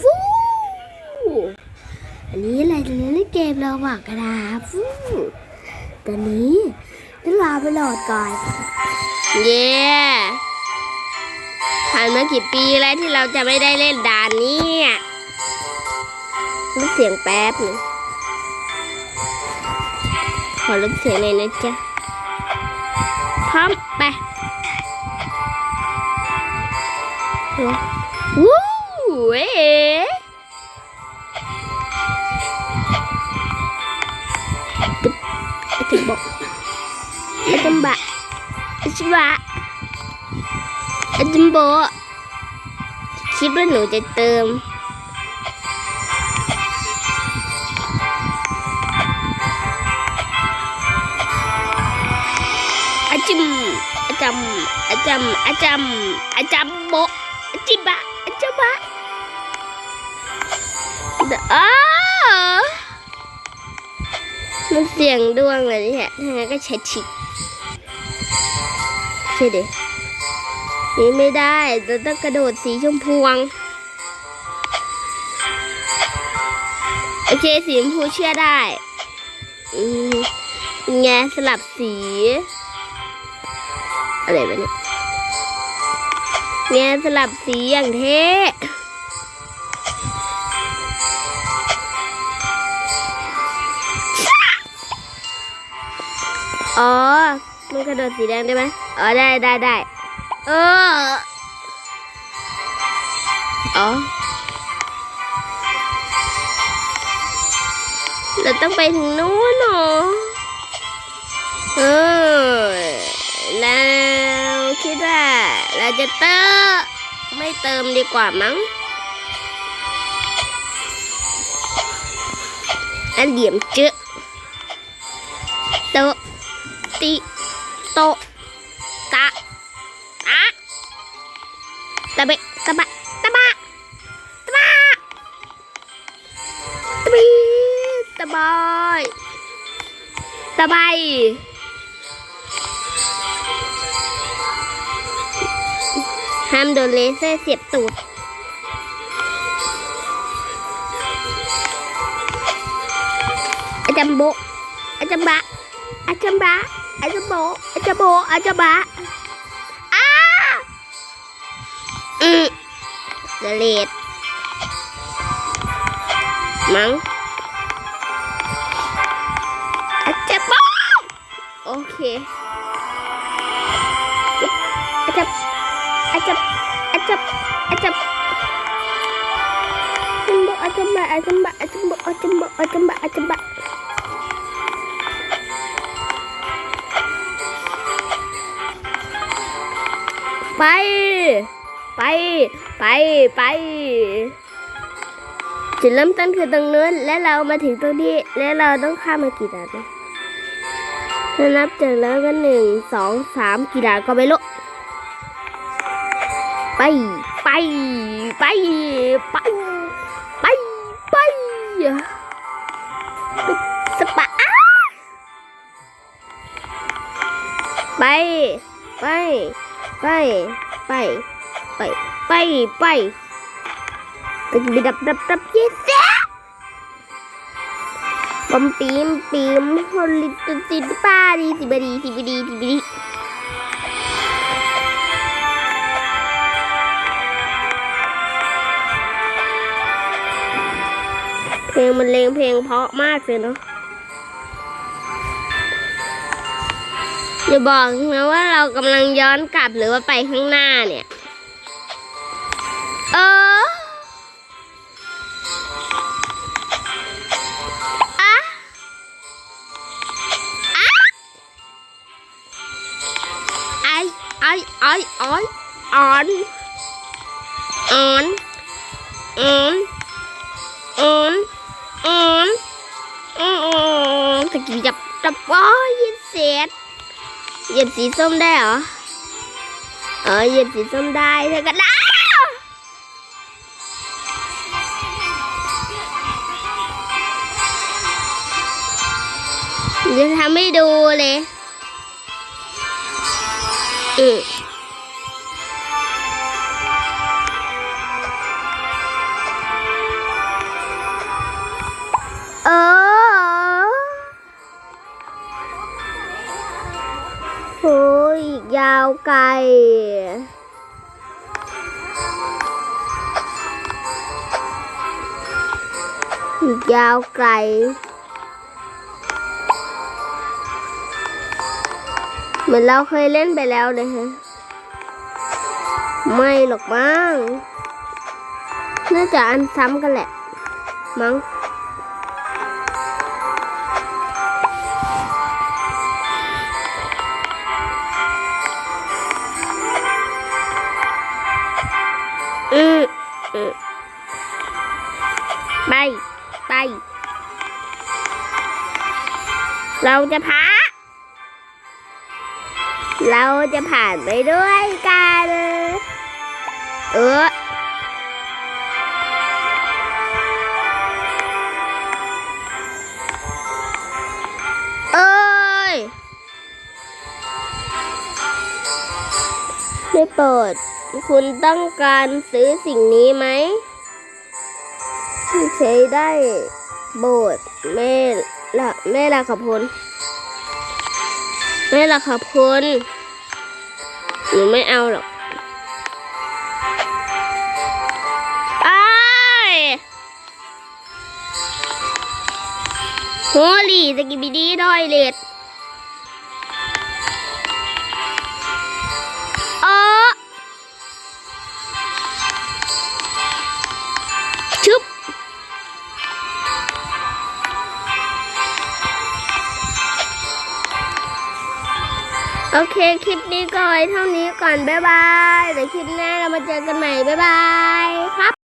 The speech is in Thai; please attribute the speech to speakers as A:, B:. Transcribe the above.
A: ฟูอันนี้อะไรจะเล่นเกมเราบอกกระดาฟูตอนนี้ต้องรอไปโหลดก่อน
B: เย้ผ่านมากี่ปีแล้วที่เราจะไม่ได้เล่นด่านนี้อะลดเสียงแป๊บหนึ่งขอลดเสียงหน่อยนะจ๊ะ พร้อมไปวู้เว้ บอกอาจารย์บะอาจารย์บะอาจารย์โบคิดว่าหนูจะเติมอาจิมอาจำอาจำอาจำอาจำโบอาจิบะอาจบะเดออ้า มันเสียงดวงเลยนี่ยถ้างั้นก็ใช้ชิกใช่ดินี่ไม่ได้เราต้องกระโดดสีชมพูงโอเค สีชมพูเชื่อได้ อืมไงสลับสี อะไรวะเนี่ยเนี่สลับสีอย่างเท่ อ๋อ มันกระโดดสีแดงได้ไหมอ๋อ ได้ได้ได้เออ อ๋อ เราต้องไปถึงนู้นหรอเออแล้วคิดว่าเราจะเติมไม่เติมดีกว่ามั้ง อันเดียมเจอโตะ ติโตตะอะตะเบตะบะตะบะตะบะตะบีตะบอยตะไบห้ามโดนเลเซอร์เสียบตูดอาจารย์โบะอาจารย์บะ อาจารย์บะอาจารย์โบะอาจ ไปไป ไป ไป จุดเริ่มต้นคือตรงนู้น และเรามาถึงตรงนี้ และเราต้องข้ามมากี่ด่านนะถ้านับจากแล้วก็หนึ่ง สอง สามกี่ด่านก็ไม่รู้ไป ไป ไป ไป ไป ไปสปะอ้าไป ไป ไป ไป ไป ไป ไปตึกบิดับดับดับเยสะปัมปีมปีมฮอลลิตุสิบปาดีสิบดีสิบดีสิบดีเพลงมันเลงเพลงเพราะมากเลยเนาะ อย่าบอกนะว่าเรากำลังย้อนกลับหรือว่าไปข้างหน้าเนี่ย เอออะอะไอไอไอไอออนออนออนออนออนออนตะกี้จับจับว้ายยินเสียด เหยียบสีส้มได้เหรอ เออเหยียบสีส้มได้เธอก็ได้จะทำให้ดูเลย อืม
A: เออ ยาวไกลยาวไกลเหมือนเราเคยเล่นไปแล้วเลยฮะ ไม่หรอกมั้งน่าจะอันซ้ำกันแหละ มั้ง เราจะพาเราจะผ่านไปด้วยกัน เออเอ้ยได้โปรดคุณต้องการซื้อสิ่งนี้ไหมใช้ได้โบสถ์แม่ละแม่ละขับพลแม่ละขับพลหนูไม่เอาหรอกไอ้โฮลี่สกินบิดีดอยเลด โอเค คลิปนี้ก็ไว้เท่านี้ก่อน บ๊ายบาย เดี๋ยวคลิปหน้าเรามาเจอกันใหม่ บ๊ายบาย ครับ